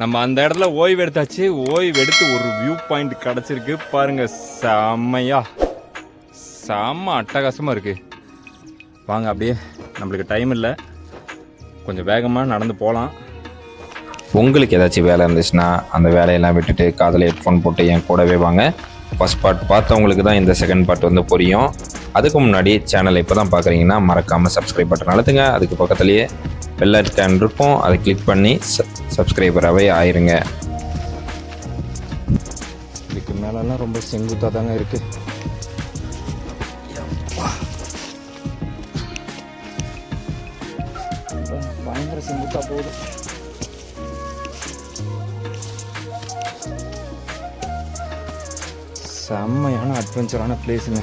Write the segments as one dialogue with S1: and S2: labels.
S1: நம்ம அந்த இடத்துல ஓய்வு எடுத்தாச்சு. ஓய்வு எடுத்து ஒரு வியூ பாயிண்ட் கிடச்சிருக்கு. பாருங்க செம்மையா. செம்ம அட்டகாசமாக இருக்குது வாங்க அப்படியே நம்மளுக்கு டைம் இல்லை. கொஞ்சம் வேகமாக நடந்து போகலாம்
S2: உங்களுக்கு ஏதாச்சும் வேலை இருந்துச்சுன்னா அந்த வேலையெல்லாம் விட்டுட்டு காதில் ஹெட்ஃபோன் போட்டு என் கூடவே வாங்க. ஃபர்ஸ்ட் பார்ட் பார்த்தவங்களுக்கு தான் இந்த செகண்ட் பார்ட் வந்து புரியும். அதுக்கு முன்னாடி சேனலை இப்போ தான் பார்க்குறீங்கன்னா மறக்காமல் சப்ஸ்கிரைப் பட்டன் அழுத்துங்க. அதுக்கு பக்கத்துலேயே பெல் ஐக்கான் இருக்கும். அதை கிளிக் பண்ணி சப்ஸ்கிரைபராகவே ஆயிருங்க.
S1: இதுக்கு மேலெல்லாம் ரொம்ப செங்குத்தாக தாங்க இருக்கு. பயங்கர செங்குத்தா போகுது. செம்மையான அட்வென்ச்சரான பிளேஸுங்க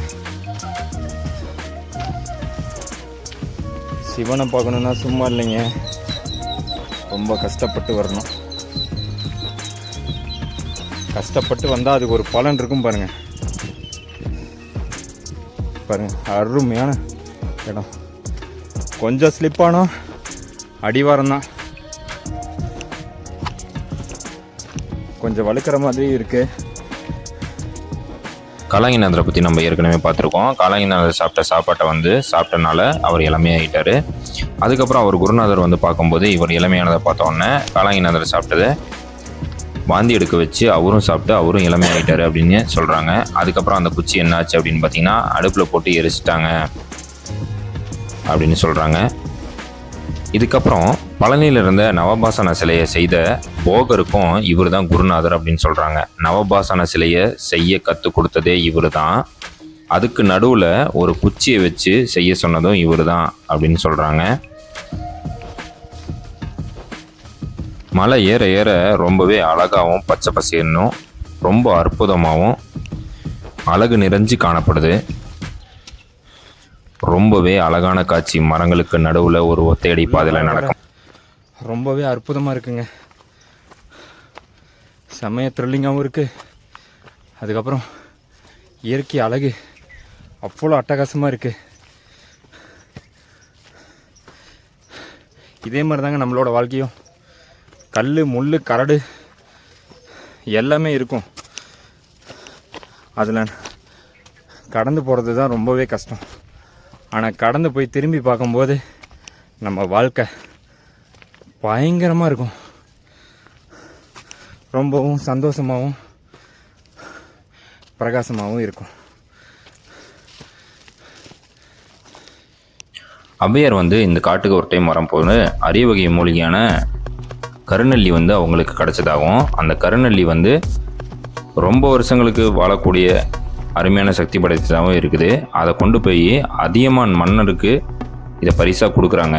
S1: சிவனை பார்க்கணுன்னா சும்மா இல்லைங்க. ரொம்ப கஷ்டப்பட்டு வரணும். கஷ்டப்பட்டு வந்தால் அதுக்கு ஒரு பலன் இருக்கும் பாருங்கள் பாருங்கள் அருமையான இடம். கொஞ்சம் ஸ்லிப் ஆனோம் அடிவாரம் தான். கொஞ்சம் வழுக்கிற மாதிரி இருக்குது
S2: காலாங்கிநாதரை பற்றி நம்ம ஏற்கனவே பார்த்துருக்கோம். காலாங்கிநாதர் சாப்பிட்ட சாப்பாட்டை வந்து சாப்பிட்டனால அவர் இளமையாகிட்டார் அதுக்கப்புறம் அவர் குருநாதர் வந்து பார்க்கும்போது இவர் இளமையானதை பார்த்தோன்னே உடனே காலாங்கிநாதர் சாப்பிட்டதை. வாந்தி எடுக்க வச்சு அவரும் சாப்பிட்டு அவரும் இளமையாகிட்டாரு அப்படின்னு சொல்கிறாங்க அதுக்கப்புறம் அந்த குச்சி என்னாச்சு அப்படின்னு பார்த்தீங்கன்னா அடுப்பில் போட்டு எரிச்சிட்டாங்க அப்படின்னு சொல்கிறாங்க இதுக்கப்புறம் பழனியில் இருந்த நவபாசன சிலையை செய்த போகருக்கும் இவர் தான் குருநாதர் அப்படின்னு சொல்கிறாங்க நவபாசன சிலையை செய்ய கற்றுக் கொடுத்ததே இவர் தான் அதுக்கு நடுவில் ஒரு குச்சியை வச்சு செய்ய சொன்னதும் இவர் தான் அப்படின்னு சொல்கிறாங்க மலை ஏற ஏற ரொம்பவே அழகாகவும் பச்சை பசேர்னும் ரொம்ப அற்புதமாகவும் அழகு நிறைஞ்சு காணப்படுது. ரொம்பவே அழகான காட்சி. மரங்களுக்கு நடுவில் ஒரு ஒத்தையடி பாதையில் நடக்கும்.
S1: ரொம்பவே அற்புதமாக இருக்குங்க. செம்மைய த்ரில்லிங்காகவும் இருக்குது அதுக்கப்புறம் இயற்கை அழகு அவ்வளோ அட்டகாசமாக இருக்குது இதே மாதிரி தாங்க நம்மளோட வாழ்க்கையும். கல் முள் கரடு எல்லாமே இருக்கும். அதில் கடந்து போகிறது தான் ரொம்பவே கஷ்டம். ஆனால் கடந்து போய் திரும்பி பார்க்கும்போது நம்ம வாழ்க்கை பயங்கரமாக இருக்கும். ரொம்பவும் சந்தோஷமாகவும் பிரகாசமாகவும் இருக்கும்.
S2: ஔவையார் வந்து இந்த காட்டுக்கு ஒரு டைம் வரும்போது அரிய வகை மூலிகையான கருநெல்லி வந்து அவங்களுக்கு கிடைச்சதாகவும் அந்த கருநெல்லி வந்து ரொம்ப வருஷங்களுக்கு வாழக்கூடிய அருமையான சக்தி படைத்ததாகவும் இருக்குது. அதை கொண்டு போய் அதியமான் மன்னருக்கு இதை பரிசாக கொடுக்குறாங்க.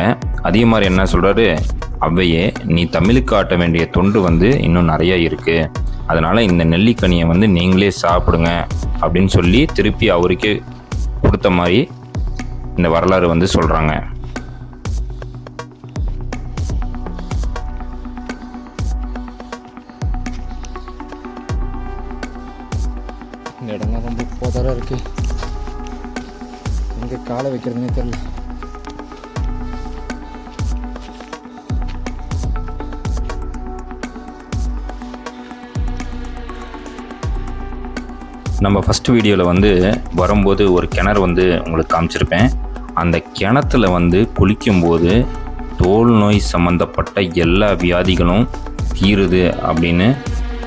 S2: அதிகமாக என்ன சொல்கிறாரு ஔவையே நீ தமிழுக்கு ஆட்ட வேண்டிய தொண்டு வந்து இன்னும் நிறையா இருக்குது அதனால் இந்த நெல்லிக்கனியை வந்து நீங்களே சாப்பிடுங்க அப்படின்னு சொல்லி திருப்பி அவருக்கே கொடுத்த மாதிரி இந்த வரலாறு வந்து சொல்கிறாங்க
S1: இந்த இடம்லாம் ரொம்ப போதராக இருக்குது எங்கே காலை வைக்கிறதுனே தெரியல.
S2: நம்ம ஃபஸ்ட் வீடியோவில் வந்து வரும்போது ஒரு கிணறு வந்து உங்களுக்கு காமிச்சிருப்பேன். அந்த கிணத்துல வந்து குளிக்கும்போது தோல் நோய் சம்மந்தப்பட்ட எல்லா வியாதிகளும் தீருது அப்படின்னு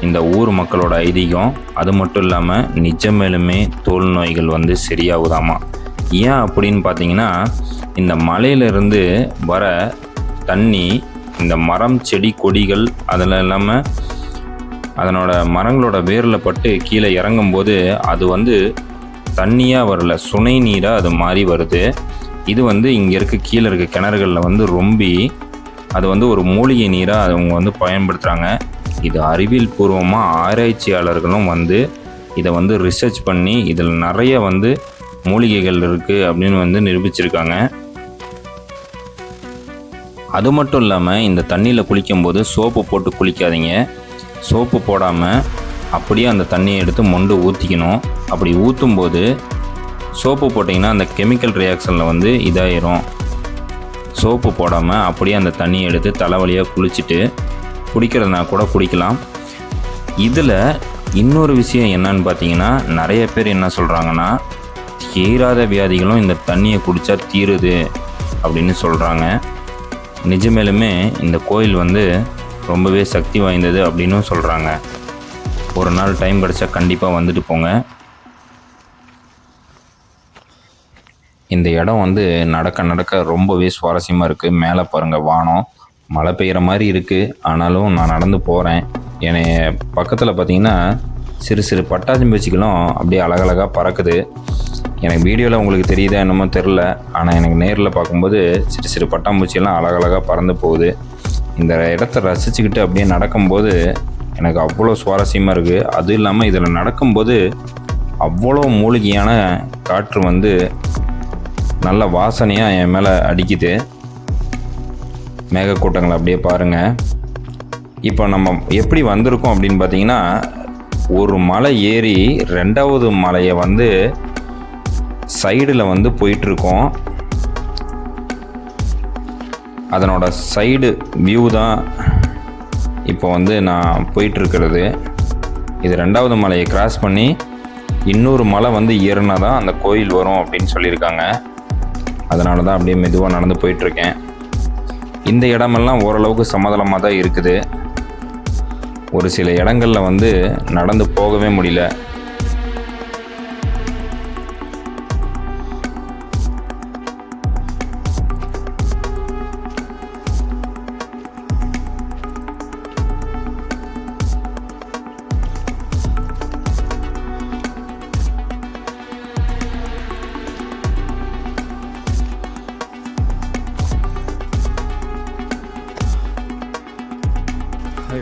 S2: இந்த ஊர் மக்களோட ஐதீகம். அது மட்டும் இல்லாமல் நிஜமேலுமே தோல் நோய்கள் வந்து சரியாகுதாமா? ஏன் அப்படின்னு பார்த்தீங்கன்னா இந்த மலையிலிருந்து வர தண்ணி இந்த மரம் செடி கொடிகள் அதில் இல்லாமல் அதனோட மரங்களோட வேரில் பட்டு கீழே இறங்கும்போது அது வந்து தண்ணியாக வரல சுனை நீராக அது மாறி வருது. இது வந்து இங்கே இருக்க கீழே இருக்க கிணறுகளில் வந்து ரொம்பி அது வந்து ஒரு மூலிகை நீராக அவங்க வந்து பயன்படுத்துகிறாங்க இது அறிவியல் பூர்வமாக ஆராய்ச்சியாளர்களும் வந்து இதை வந்து ரிசர்ச் பண்ணி இதில் நிறைய வந்து மூலிகைகள் இருக்குது அப்படின்னு வந்து நிரூபிச்சிருக்காங்க. அது மட்டும் இல்லாமல் இந்த தண்ணியில் குளிக்கும்போது சோப்பு போட்டு குளிக்காதீங்க. சோப்பு போடாமல் அப்படியே அந்த தண்ணியை எடுத்து மொண்டு ஊற்றிக்கணும் அப்படி ஊற்றும் போது சோப்பு போட்டிங்கன்னா அந்த கெமிக்கல் ரியாக்ஷனில் வந்து இதாயிரும். சோப்பு போடாமல் அப்படியே அந்த தண்ணியை எடுத்து தலைவலியாக குளிச்சுட்டு குடிக்கிறதுனா கூட குடிக்கலாம். இதில் இன்னொரு விஷயம் என்னன்னு பார்த்தீங்கன்னா நிறைய பேர் என்ன சொல்கிறாங்கன்னா தீராத வியாதிகளும் இந்த தண்ணியை குடித்தா தீருது அப்படின்னு சொல்கிறாங்க நிஜமேலுமே இந்த கோயில் வந்து ரொம்பவே சக்தி வாய்ந்தது அப்படின்னும் சொல்கிறாங்க ஒரு நாள் டைம் கிடச்சா கண்டிப்பாக வந்துட்டு போங்க. இந்த இடம் வந்து நடக்க நடக்க ரொம்பவே சுவாரஸ்யமாக இருக்குது மேலே பாருங்கள் வானம். மழை பெய்கிற மாதிரி இருக்குது ஆனாலும் நான் நடந்து போகிறேன் என்னை பக்கத்தில் பார்த்தீங்கன்னா சிறு சிறு பட்டாஜம்பூச்சிகளும் அப்படியே அழகழகாக பறக்குது. எனக்கு வீடியோவில் உங்களுக்கு தெரியுதா என்னமோ தெரில ஆனால் எனக்கு நேரில் பார்க்கும்போது சிறு சிறு பட்டாம்பூச்சியெல்லாம் அழகழகாக பறந்து போகுது. இந்த இடத்த ரசிச்சுக்கிட்டு அப்படியே நடக்கும்போது எனக்கு அவ்வளோ சுவாரஸ்யமாக இருக்குது அதுவும் இல்லாமல் இதில் நடக்கும்போது அவ்வளோ மூலிகையான காற்று வந்து நல்ல வாசனையாக என் மேலே அடிக்குது. மேகக்கூட்டங்களை அப்படியே பாருங்கள் இப்போ நம்ம எப்படி வந்திருக்கோம் அப்படின்னு பார்த்தீங்கன்னா ஒரு மலை ஏறி ரெண்டாவது மலையை வந்து சைடில் வந்து போயிட்டுருக்கோம் அதனோட சைடு வியூ தான் இப்போ வந்து நான் போயிட்டுருக்கிறது. இது ரெண்டாவது மலையை கிராஸ் பண்ணி இன்னொரு மலை வந்து ஏறினா தான் அந்த கோயில் வரும் அப்படின்னு சொல்லியிருக்காங்க. அதனால தான் அப்படியே மெதுவாக நடந்து போயிட்டுருக்கேன். இந்த இடமெல்லாம் ஓரளவுக்கு சமதளமாக தான் இருக்குது. ஒரு சில இடங்களில் வந்து நடந்து போகவே முடியல.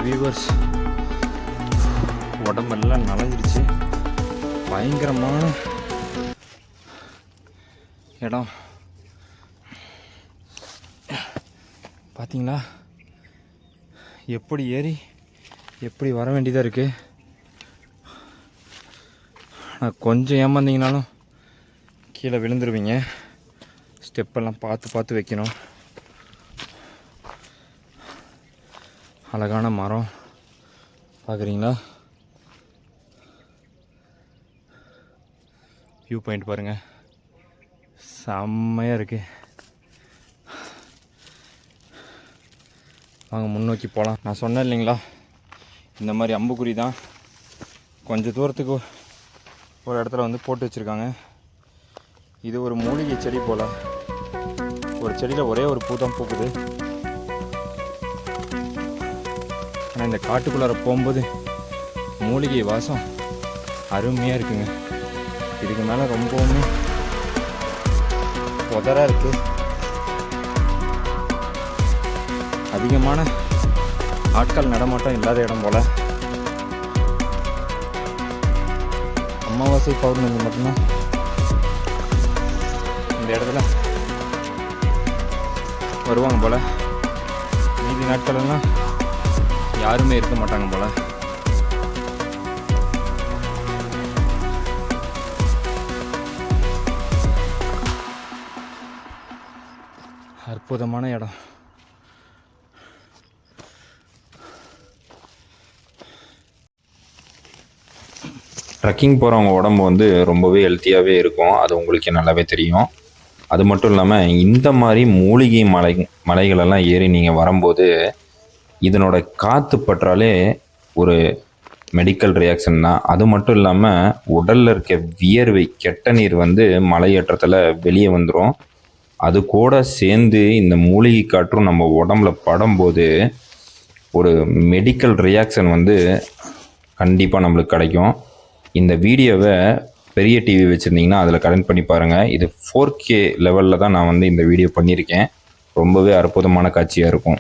S1: வியூவர்ஸ் உடம்பெல்லாம் நனைஞ்சிருச்சு பயங்கரமான இடம். பார்த்தீங்களா எப்படி ஏறி எப்படி வர வேண்டியதாக இருக்குது ஆனால் கொஞ்சம் ஏமாந்தீங்கனாலும் கீழே விழுந்துருவீங்க. ஸ்டெப்பெல்லாம் பார்த்து பார்த்து வைக்கணும். அழகான மரம். பார்க்குறீங்களா? வியூ பாயிண்ட் பாருங்கள் செம்மையாக இருக்குது வாங்க முன்னோக்கி போகலாம் நான் சொன்னேன் இல்லைங்களா? இந்த மாதிரி அம்புக்குறி தான் கொஞ்சம் தூரத்துக்கு ஒரு இடத்துல வந்து போட்டு வச்சுருக்காங்க. இது ஒரு மூலிகை செடி போல். ஒரு செடியில் ஒரே ஒரு பூ தான் பூக்குது. ஆனால் இந்த காட்டுக்குள்ளார போகும்போது மூலிகை வாசம் அருமையாக இருக்குங்க. இதுக்கு மேலே ரொம்பவுமே உதரா இருக்குது அதிகமான ஆட்கள் நடமாட்டம் இல்லாத இடம் போல். அமாவாசை பௌர்ணமி மட்டும்தான். இந்த இடத்துல வருவாங்க போல். மீதி நாட்கள் எல்லாம் யாருமே இருக்க மாட்டாங்க போல. அற்புதமான இடம்.
S2: ட்ரக்கிங் போகிறவங்க உடம்பு வந்து ரொம்பவே ஹெல்த்தியாகவே இருக்கும். அது உங்களுக்கு நல்லாவே தெரியும். அது மட்டும் இல்லாமல் இந்த மாதிரி மூலிகை மலை மலைகளெல்லாம் ஏறி நீங்கள் வரும்போது இதனோட காற்று பற்றாலே ஒரு மெடிக்கல் ரியாக்ஷன் தான் அது மட்டும் இல்லாமல் உடலில் இருக்க வியர்வை கெட்ட நீர் வந்து மலையேற்றத்தில் வெளியே வந்துடும் அது கூட சேர்ந்து இந்த மூலிகை காற்றும் நம்ம உடம்புல படும்போது ஒரு மெடிக்கல் ரியாக்ஷன் வந்து கண்டிப்பாக நம்மளுக்கு கிடைக்கும். இந்த வீடியோவை பெரிய டிவி வச்சுருந்தீங்கன்னா அதில் கனெக்ட் பண்ணி பாருங்கள் இது ஃபோர் கே லெவலில் தான் நான் வந்து இந்த வீடியோ பண்ணியிருக்கேன். ரொம்பவே அற்புதமான காட்சியாக இருக்கும்.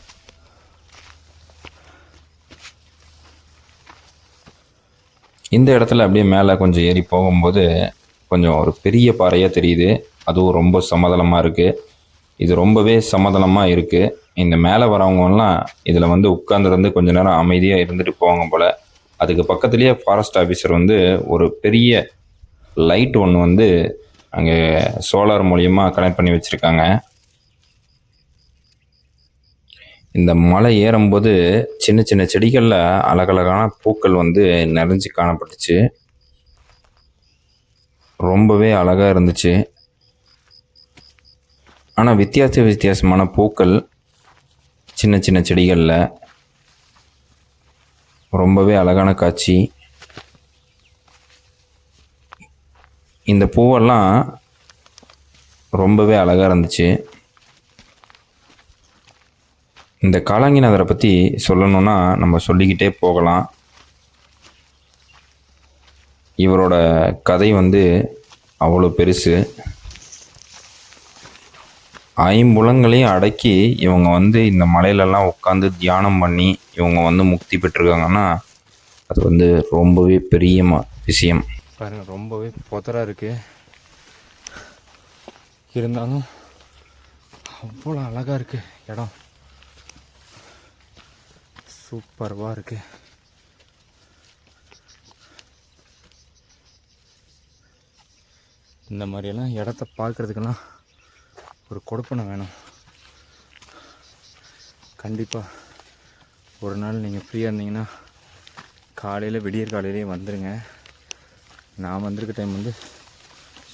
S2: இந்த இடத்துல அப்படியே மேலே கொஞ்சம் ஏறி போகும்போது கொஞ்சம் ஒரு பெரிய பாறையாக தெரியுது. அதுவும் ரொம்ப சமதளமாக இருக்குது இது ரொம்பவே சமதளமாக இருக்குது இந்த மேலே வரவங்கலாம் இதில் வந்து உட்காந்துருந்து கொஞ்ச நேரம் அமைதியாக இருந்துட்டு போவாங்க போல். அதுக்கு பக்கத்துலேயே ஃபாரஸ்ட் ஆஃபீஸர் வந்து ஒரு பெரிய லைட் ஒன்று வந்து அங்கே சோலார் மூலியமாக கனெக்ட் பண்ணி வச்சுருக்காங்க. இந்த மலை ஏறும்போது சின்ன சின்ன செடிகளில் அழகழகான பூக்கள் வந்து நிறைஞ்சு காணப்பட்டுச்சு. ரொம்பவே அழகாக இருந்துச்சு. ஆனால் வித்தியாச வித்தியாசமான பூக்கள் சின்ன சின்ன செடிகளில். ரொம்பவே அழகான காட்சி. இந்த பூவெல்லாம் ரொம்பவே அழகாக இருந்துச்சு. இந்த காலாங்கிநாதரை பற்றி சொல்லணும்னா நம்ம சொல்லிக்கிட்டே போகலாம். இவரோட கதை வந்து அவ்வளோ பெருசு. ஐம்புலங்களையும் அடக்கி இவங்க வந்து இந்த மலையிலலாம் உட்காந்து தியானம் பண்ணி இவங்க வந்து முக்தி பெற்றிருக்காங்கன்னா அது வந்து ரொம்பவே பெரிய விஷயம்.
S1: பாருங்க ரொம்பவே புதரா இருக்கு. இருந்தாலும் அவ்வளோ அழகாக இருக்குது இடம். சூப்பர்வாக இருக்கு. இந்த மாதிரியெல்லாம் இடத்த பார்க்குறதுக்கெல்லாம் ஒரு கொடுப்பனை வேணும். கண்டிப்பாக ஒரு நாள் நீங்கள் ஃப்ரீயாக இருந்தீங்கன்னா காலையில் விடியற் காலையிலே வந்துடுங்க நான் வந்திருக்க டைம் வந்து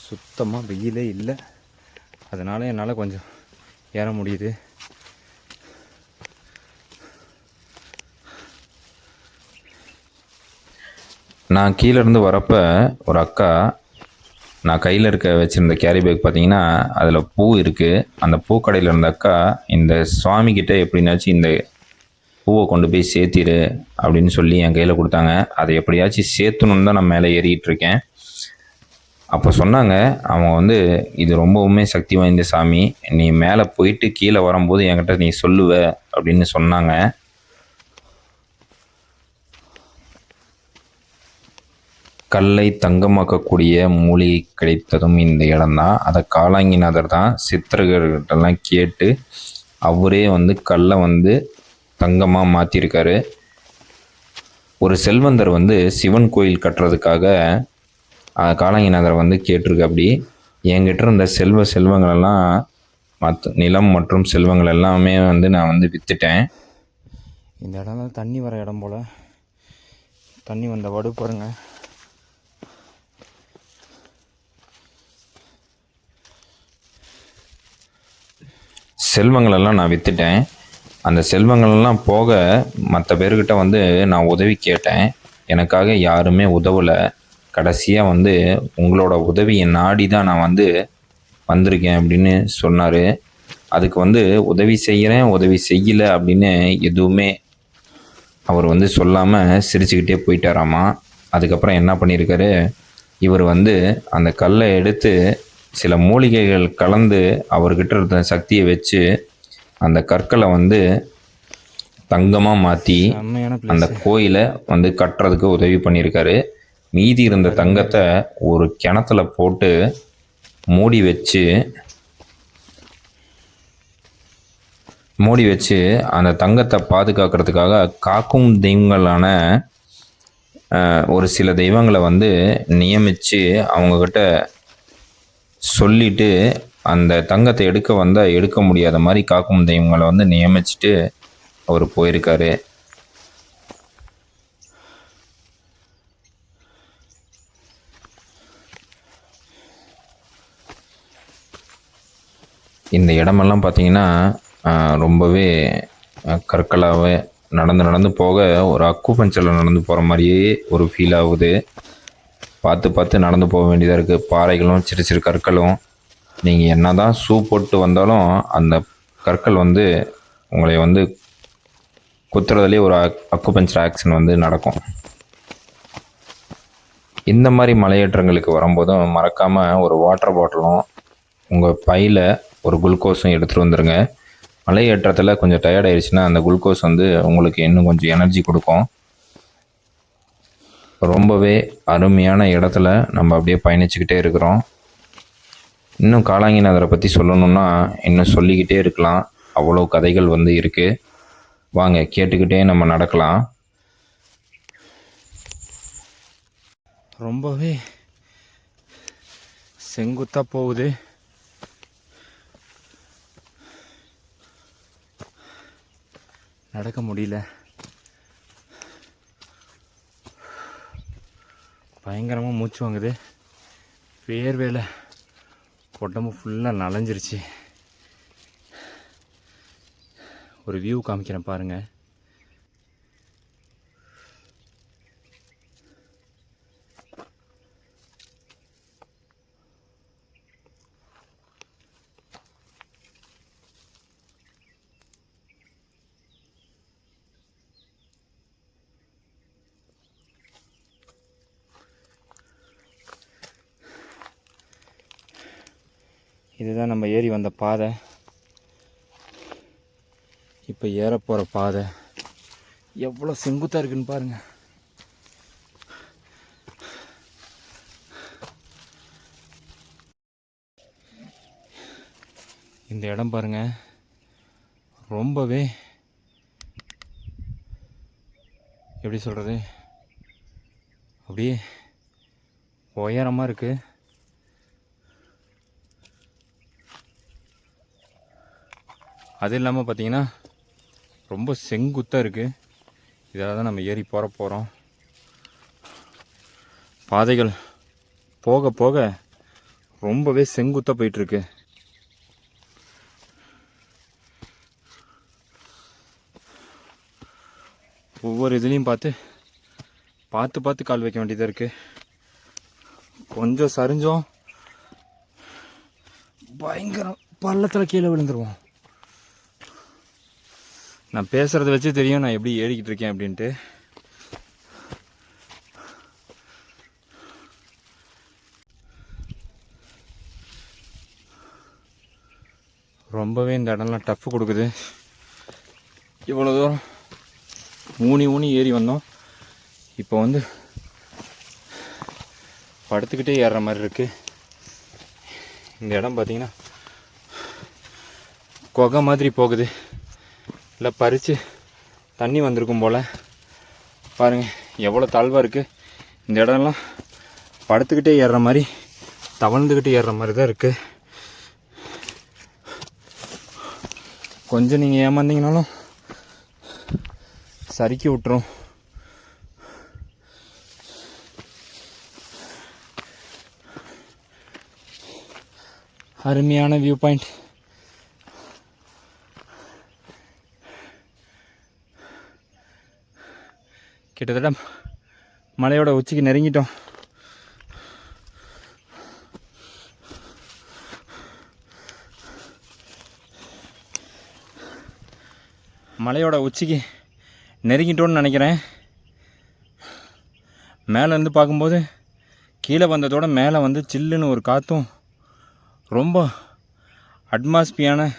S1: சுத்தமாக வெயிலே இல்லை. அதனால் என்னால் கொஞ்சம் ஏற முடியுது.
S2: நான் கீழேருந்து வரப்போ ஒரு அக்கா நான் கையில் இருக்க வச்சுருந்த கேரி பேக் பார்த்தீங்கன்னா அதில் பூ இருக்குது அந்த பூக்கடையில் இருந்த அக்கா இந்த சுவாமிக்கிட்ட எப்படினாச்சும் எப்படின்னாச்சும் இந்த பூவை கொண்டு போய் சேர்த்திடு அப்படின்னு சொல்லி என் கையில் கொடுத்தாங்க. அதை எப்படியாச்சும் சேர்த்தணுன்னு தான் நான் மேலே ஏறிக்கிட்டு இருக்கேன். அப்போ சொன்னாங்க அவங்க வந்து இது ரொம்பவுமே சக்தி வாய்ந்த சாமி. நீ மேலே போயிட்டு கீழே வரும்போது என்கிட்ட நீ சொல்லுவ அப்படின்னு சொன்னாங்க. கல்லை தங்கமாக்கக்கூடிய மூலிகை கிடைத்ததும் இந்த இடம்தான். அதை காலாங்கிநாதர் தான் சித்தர்கள்கிட்டலாம் கேட்டு அவரே வந்து கல்லை வந்து தங்கமாக மாற்றிருக்காரு ஒரு செல்வந்தர் வந்து சிவன் கோயில் கட்டுறதுக்காக அஹ், காலாங்கிநாதரை வந்து கேட்டிருக்காப்படி என்கிட்ட இருந்த செல்வ செல்வங்களெல்லாம் மற்ற நிலம் மற்றும் செல்வங்கள் எல்லாமே வந்து நான் வந்து விற்றுட்டேன்
S1: இந்த இடம்லாம் தண்ணி வர இடம் போல். தண்ணி வந்த வடு பாருங்கள்
S2: செல்வங்களெல்லாம் நான் விற்றுட்டேன் அந்த செல்வங்களெல்லாம் போக மற்ற பேர்கிட்ட வந்து நான் உதவி கேட்டேன். எனக்காக யாருமே உதவலை. கடைசியாக வந்து உங்களோட உதவியை நாடி தான் நான் வந்து வந்திருக்கேன் அப்படின்னு சொன்னார். அதுக்கு வந்து உதவி செய்கிறேன் உதவி செய்யலை அப்படின்னு எதுவுமே அவர் வந்து சொல்லாமல் சிரிச்சுக்கிட்டே போயிட்டாராமா. அதுக்கப்புறம் என்ன பண்ணியிருக்காரு? இவர் வந்து அந்த கல்லை எடுத்து சில மூலிகைகள் கலந்து அவர்கிட்ட இருந்த சக்தியை வச்சு அந்த கற்களை வந்து தங்கமாக மாற்றி அந்த கோயிலை வந்து கட்டுறதுக்கு உதவி பண்ணியிருக்காரு. மீதி இருந்த தங்கத்தை ஒரு கிணத்துல போட்டு மூடி வச்சு மூடி வச்சு அந்த தங்கத்தை பாதுகாக்கிறதுக்காக காக்கும் தெய்வங்களான ஒரு சில தெய்வங்களை வந்து நியமித்து அவங்கக்கிட்ட சொல்லிட்டு அந்த தங்கத்தை எடுக்க வந்தால் எடுக்க முடியாத மாதிரி காக்கும் தெய்வங்களை வந்து நியமிச்சுட்டு அவர் போயிருக்காரு. இந்த இடமெல்லாம் பார்த்தீங்கன்னா ஆஹ், ரொம்பவே கற்களாகவே நடந்து நடந்து போக ஒரு அக்கு பஞ்சரில் நடந்து போகிற மாதிரியே ஒரு ஃபீல் ஆகுது. பார்த்து பார்த்து நடந்து போக வேண்டியதாக இருக்குது பாறைகளும் சிறு சிறு கற்களும். நீங்கள் என்ன தான் ஷூ போட்டு வந்தாலும் அந்த கற்கள் வந்து உங்களை வந்து குத்துறதுலேயே ஒரு அக்குபஞ்சர் ஆக்ஷன் வந்து நடக்கும். இந்த மாதிரி மலையேற்றங்களுக்கு வரும்போதும் மறக்காமல் ஒரு வாட்டர் பாட்டிலும் உங்கள் பையில் ஒரு குளுக்கோஸும் எடுத்துகிட்டு வந்துடுங்க மலையேற்றத்தில் கொஞ்சம் டயர்ட் ஆயிடுச்சுன்னா அந்த குளுக்கோஸ் வந்து உங்களுக்கு இன்னும் கொஞ்சம் எனர்ஜி கொடுக்கும். ரொம்பவே அருமையான இடத்துல நம்ம அப்படியே பயணிச்சுக்கிட்டே இருக்கிறோம். இன்னும் காலாங்கிநாதரை பற்றி சொல்லணும்னா இன்னும் சொல்லிக்கிட்டே இருக்கலாம். அவ்வளோ கதைகள் வந்து இருக்குது வாங்க கேட்டுக்கிட்டே நம்ம நடக்கலாம்.
S1: ரொம்பவே செங்குத்தாக போகுது. நடக்க முடியல. பயங்கரமாக மூச்சு வாங்குது. வேர்வேல உடம்பு ஃபுல்லாக நனைஞ்சிருச்சு ஒரு வியூ காமிக்கிறேன் பாருங்கள் இதுதான் நம்ம ஏறி வந்த பாதை. இப்போ ஏற போகிற பாதை. எவ்வளோ செங்குத்தாக இருக்குன்னு பாருங்க. இந்த இடம் பாருங்க. ரொம்பவே எப்படி சொல்கிறது அப்படியே உயரமாக இருக்குது அது இல்லாமல் பார்த்தீங்கன்னா ரொம்ப செங்குத்தாக இருக்குது இதில் தான் நம்ம ஏறி போகிற போகிறோம் பாதைகள் போக போக ரொம்பவே செங்குத்தாக போயிட்டுருக்கு. ஒவ்வொரு இதுலேயும் பார்த்து பார்த்து பார்த்து கால் வைக்க வேண்டியதாக இருக்குது கொஞ்சம் சரிஞ்சோம். பயங்கரம் பள்ளத்தில் கீழே விழுந்துருவோம். நான் பேசுகிறத வச்சு தெரியும் நான் எப்படி ஏறிக்கிட்டு இருக்கேன் அப்படின்ட்டு. ரொம்பவே இந்த இடம்லாம் டஃப் கொடுக்குது. இவ்வளோ தூரம் ஊனி ஊனி ஏறி வந்தோம். இப்போ வந்து படுத்துக்கிட்டே ஏறுற மாதிரி இருக்குது இந்த இடம் பார்த்திங்கன்னா குகை மாதிரி போகுது. இல்லை பறித்து தண்ணி வந்திருக்கும் போல். பாருங்கள் எவ்வளோ தாழ்வாக இருக்குது இந்த இடம்லாம் படுத்துக்கிட்டே ஏறுற மாதிரி தவழ்ந்துக்கிட்டே ஏறுற மாதிரி தான் இருக்குது கொஞ்சம் நீங்கள் ஏமாந்தீங்கனாலும் சறுக்கி விட்டுரும். அருமையான வியூ பாயிண்ட் கிட்டத்தட்ட மலையோட உச்சிக்கு நெருங்கிட்டோம். மலையோட உச்சிக்கு நெருங்கிட்டோன்னு நினைக்கிறேன். மேலேருந்து பார்க்கும்போது கீழே வந்ததோட மேலே வந்து சில்லுன்னு ஒரு காற்றும் ரொம்ப அட்மாஸ்பியான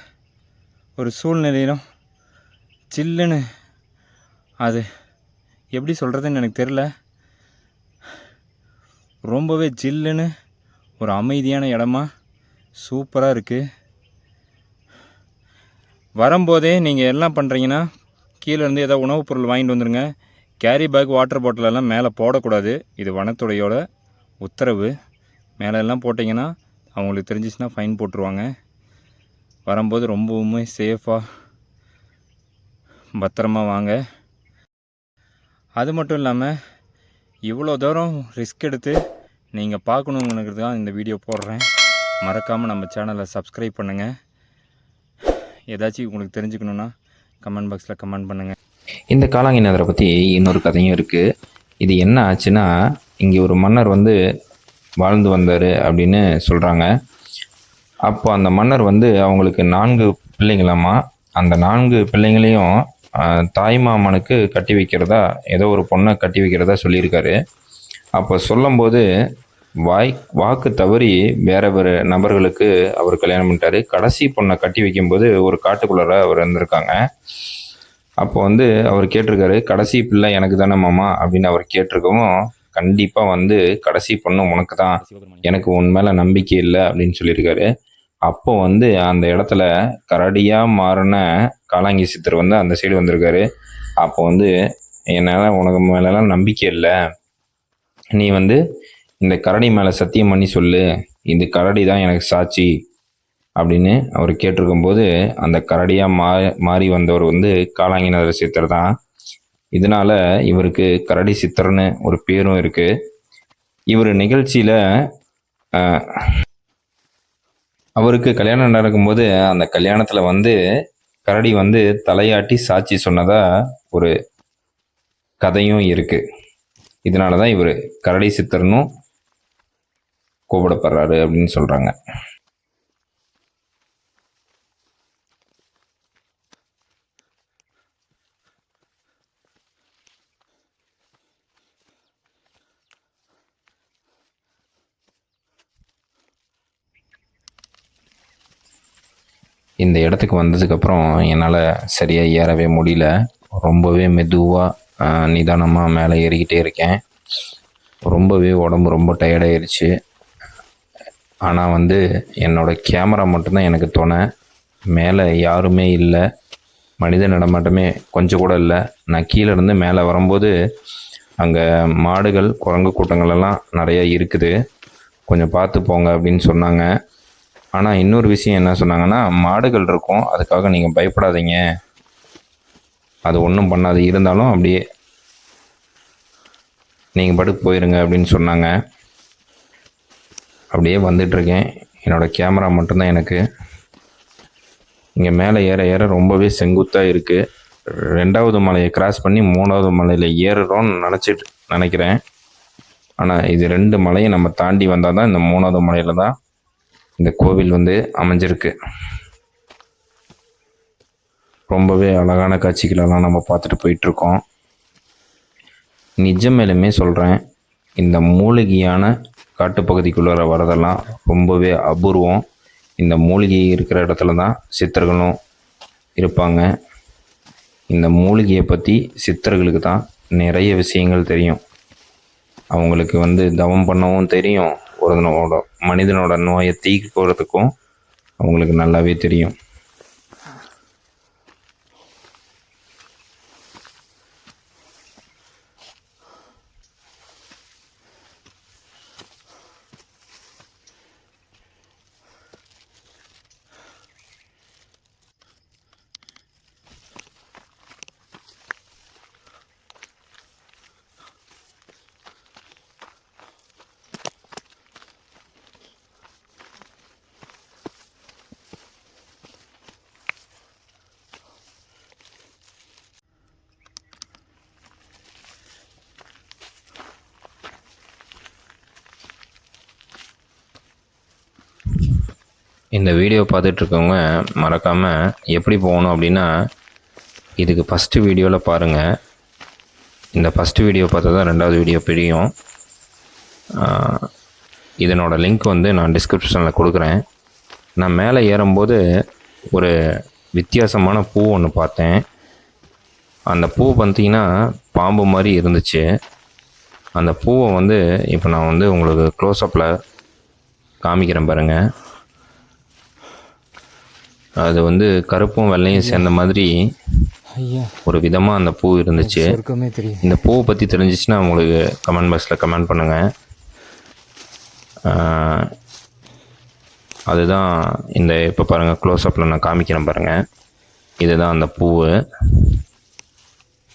S1: ஒரு சூழ்நிலையிலும் சில்லுன்னு அது எப்படி சொல்கிறதுன்னு எனக்கு தெரில ரொம்பவே ஜில்லுன்னு ஒரு அமைதியான இடமா சூப்பராக இருக்குது வரும்போதே நீங்கள் எல்லாம் பண்ணுறீங்கன்னா கீழேருந்து ஏதாவது உணவுப் பொருள் வாங்கிட்டு வந்துடுங்க கேரி பேக் வாட்டர் பாட்டிலெல்லாம் மேலே போடக்கூடாது. இது வனத்துறையோட உத்தரவு. மேலே எல்லாம் போட்டிங்கன்னா அவங்களுக்கு தெரிஞ்சிச்சுன்னா ஃபைன் போட்டுருவாங்க. வரும்போது ரொம்பவுமே சேஃபாக பத்திரமா வாங்க. அது மட்டும் இல்லாமல் இவ்வளோ தூரம் ரிஸ்க் எடுத்து நீங்கள் பார்க்கணுங்கிறது தான் இந்த வீடியோ போடுறேன். மறக்காமல் நம்ம சேனலை சப்ஸ்கிரைப் பண்ணுங்கள் ஏதாச்சும் உங்களுக்கு தெரிஞ்சுக்கணுன்னா கமெண்ட் பாக்ஸில் கமெண்ட் பண்ணுங்கள்
S2: இந்த காலாங்கிநாதரை பற்றி இன்னொரு கதையும் இருக்குது இது என்ன ஆச்சுன்னா இங்கே ஒரு மன்னர் வந்து வாழ்ந்து வந்தார் அப்படின்னு சொல்கிறாங்க அப்போ அந்த மன்னர் வந்து அவங்களுக்கு நான்கு பிள்ளைங்களாமா? அந்த நான்கு பிள்ளைங்களையும் தாய்மாமனுக்கு கட்டி வைக்கிறதா ஏதோ ஒரு பொண்ணை கட்டி வைக்கிறதா சொல்லியிருக்காரு. அப்போ சொல்லும்போது வாய் வாக்கு தவறி வேற வேறு நபர்களுக்கு அவர் கல்யாணம் பண்ணிட்டாரு. கடைசி பொண்ணை கட்டி வைக்கும்போது ஒரு காட்டுக்குள்ளார அவர் இருந்திருக்காங்க. அப்போ வந்து அவர் கேட்டிருக்காரு கடைசி பிள்ளை எனக்கு தானே மாமா அப்படின்னு அவர் கேட்டிருக்கவும் கண்டிப்பாக வந்து கடைசி பொண்ணு உனக்கு தான். எனக்கு உன் மேலே நம்பிக்கை இல்லை அப்படின்னு சொல்லியிருக்காரு. அப்போ வந்து அந்த இடத்துல கரடியாக மாறின காலாங்கி சித்தர் வந்து அந்த சைடு வந்திருக்காரு. அப்போ வந்து என்னால் உனக்கு மேலெல்லாம் நம்பிக்கை இல்லை. நீ வந்து இந்த கரடி மேலே சத்தியம் பண்ணி சொல்லு. இந்த கரடி தான் எனக்கு சாட்சி அப்படின்னு அவர் கேட்டிருக்கும்போது அந்த கரடியாக மா மாறி வந்தவர் வந்து காலாங்கிநாதர் சித்தர் தான். இதனால இவருக்கு கரடி சித்தர்னு ஒரு பேரும் இருக்குது இவர் நிகழ்ச்சியில் அவருக்கு கல்யாணம் நடக்கும்போது அந்த கல்யாணத்தில் வந்து கரடி வந்து தலையாட்டி சாட்சி சொன்னதா ஒரு கதையும் இருக்கு. இதனால தான் இவர் கரடி சித்தர்னும் கூப்பிடப்படுறாரு அப்படின்னு சொல்கிறாங்க இந்த இடத்துக்கு வந்ததுக்கப்புறம் என்னால் சரியாக ஏறவே முடியல. ரொம்பவே மெதுவாக நிதானமாக மேலே ஏறிக்கிட்டே இருக்கேன். ரொம்பவே உடம்பு ரொம்ப டயர்டாயிருச்சு ஆனால் வந்து என்னோடய கேமரா மட்டும்தான் எனக்கு துணை. மேலே யாருமே இல்லை. மனித நடமாட்டமே கொஞ்சம் கூட இல்லை. நான் கீழே இருந்து மேலே வரும்போது அங்கே மாடுகள் குரங்கு கூட்டங்கள் எல்லாம் நிறையா இருக்குது. கொஞ்சம் பார்த்து போங்க அப்படின்னு சொன்னாங்க. ஆனால் இன்னொரு விஷயம் என்ன சொன்னாங்கன்னா மாடுகள் இருக்கும். அதுக்காக நீங்கள் பயப்படாதீங்க. அது ஒன்றும் பண்ணாது. இருந்தாலும் அப்படியே நீங்கள் படுக்கு போயிருங்க அப்படின்னு சொன்னாங்க. அப்படியே வந்துட்டுருக்கேன். என்னோடய கேமரா மட்டும்தான் எனக்கு. இங்கே மேலே ஏற ஏற ரொம்பவே செங்குத்தாக இருக்குது ரெண்டாவது மலையை கிராஸ் பண்ணி மூணாவது மலையில் ஏறுறோம்னு நினச்சிட்டு நினைக்கிறேன். ஆனால் இது ரெண்டு மலையை நம்ம தாண்டி வந்தால் தான் இந்த மூணாவது மலையில் தான் இந்த கோவில் வந்து அமைஞ்சிருக்கு. ரொம்பவே அழகான காட்சிகளெல்லாம் நம்ம பார்த்துட்டு போயிட்டுருக்கோம். நிஜமேலுமே சொல்கிறேன் இந்த மூலிகையான காட்டுப்பகுதிக்குள்ளார வரதெல்லாம் ரொம்பவே அபூர்வம். இந்த மூலிகை இருக்கிற இடத்துல தான் சித்தர்களும் இருப்பாங்க. இந்த மூலிகையை பற்றி சித்தர்களுக்கு தான் நிறைய விஷயங்கள் தெரியும். அவங்களுக்கு வந்து தவம் பண்ணவும் தெரியும் ஒரு மனிதனோட நோயை தீர்க்கிறதுக்கும் அவங்களுக்கு நல்லாவே தெரியும். இந்த வீடியோ பார்த்துட்ருக்கவங்க மறக்காமல் எப்படி போகணும் அப்படின்னா இதுக்கு ஃபஸ்ட்டு வீடியோவில் பாருங்கள் இந்த ஃபஸ்ட்டு வீடியோ பார்த்தா தான் ரெண்டாவது வீடியோ பிரியும் இதனோட லிங்க் வந்து நான் டிஸ்கிரிப்ஷனில் கொடுக்குறேன். நான் மேலே ஏறும்போது ஒரு வித்தியாசமான பூ ஒன்று பார்த்தேன். அந்த பூ பார்த்தீங்கன்னா பாம்பு மாதிரி இருந்துச்சு. அந்த பூவை வந்து இப்போ நான் வந்து உங்களுக்கு க்ளோஸ்அப்பில் காமிக்கிறேன் பாருங்கள் அது வந்து கருப்பும் வெள்ளையும் சேர்ந்த மாதிரி ஒரு விதமாக அந்த பூ இருந்துச்சு. இந்த பூவை பற்றி தெரிஞ்சிச்சுன்னா உங்களுக்கு கமெண்ட் பாக்ஸில் கமெண்ட் பண்ணுங்கள் அதுதான் இந்த இப்போ பாருங்கள் க்ளோஸ்அப்பில் நான் காமிக்கிறேன் பாருங்கள் இதுதான் அந்த பூவு.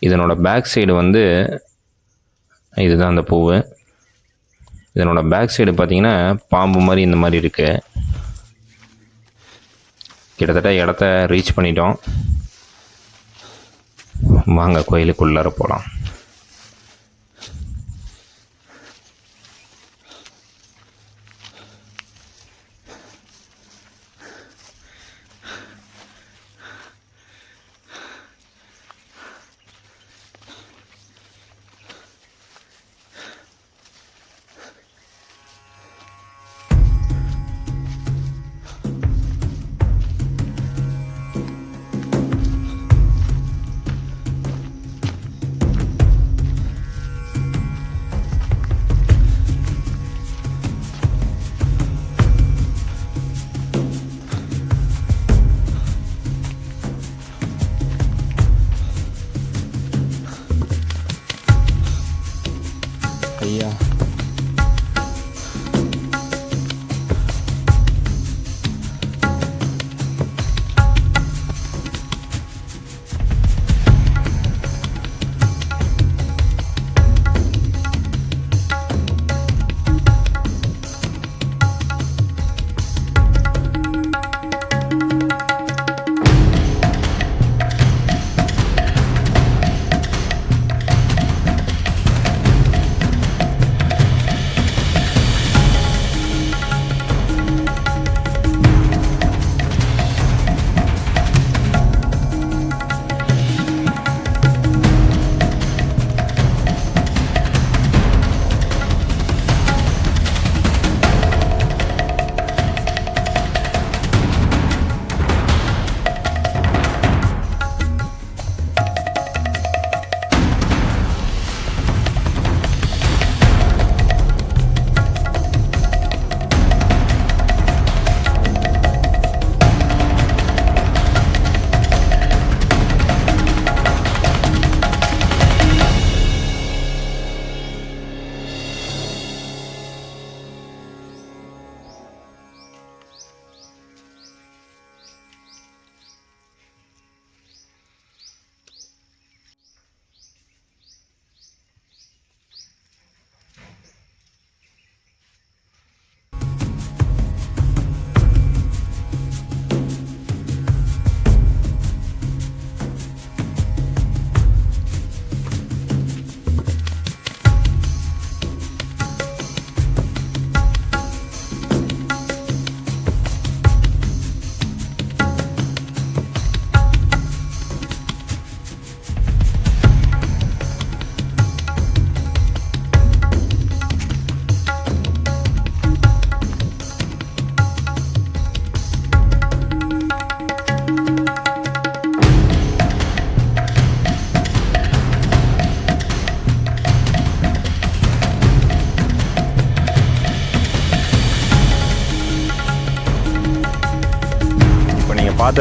S2: இதனோட பேக் சைடு வந்து இதுதான் அந்த பூவு. இதனோட பேக் சைடு பார்த்தீங்கன்னா பாம்பு மாதிரி இந்த மாதிரி இருக்குது கிட்டத்தட்ட இடத்த ரீச் பண்ணிட்டோம். வாங்க கோயிலுக்குள்ளார போகலாம்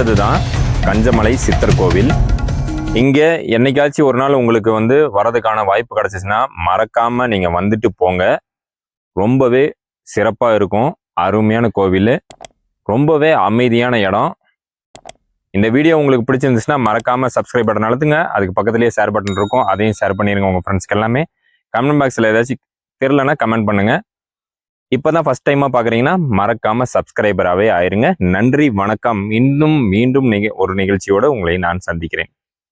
S2: அடுத்தது தான் கஞ்சமலை சித்தர் கோவில். இங்கே என்னைக்காச்சும் ஒரு நாள் உங்களுக்கு வந்து வரதுக்கான வாய்ப்பு கிடைச்சிச்சுன்னா மறக்காமல் நீங்கள் வந்துட்டு போங்க. ரொம்பவே சிறப்பாக இருக்கும். அருமையான கோவில். ரொம்பவே அமைதியான இடம். இந்த வீடியோ உங்களுக்கு பிடிச்சிருந்துச்சுன்னா மறக்காம சப்ஸ்கிரைப் பட்டன் அழுத்துங்க. அதுக்கு பக்கத்துலேயே ஷேர் பட்டன் இருக்கும். அதையும் ஷேர் பண்ணிடுங்க உங்கள் ஃப்ரெண்ட்ஸ்க்கு எல்லாமே. கமெண்ட் பாக்ஸில் ஏதாச்சும் தெரிலனா கமெண்ட் பண்ணுங்க இப்போதான் ஃபர்ஸ்ட் டைமாக பார்க்குறீங்கன்னா மறக்காம சப்ஸ்கிரைபராகவே ஆயிருங்க. நன்றி வணக்கம். இன்னும் மீண்டும் நிக ஒரு நிகழ்ச்சியோட உங்களை நான் சந்திக்கிறேன்.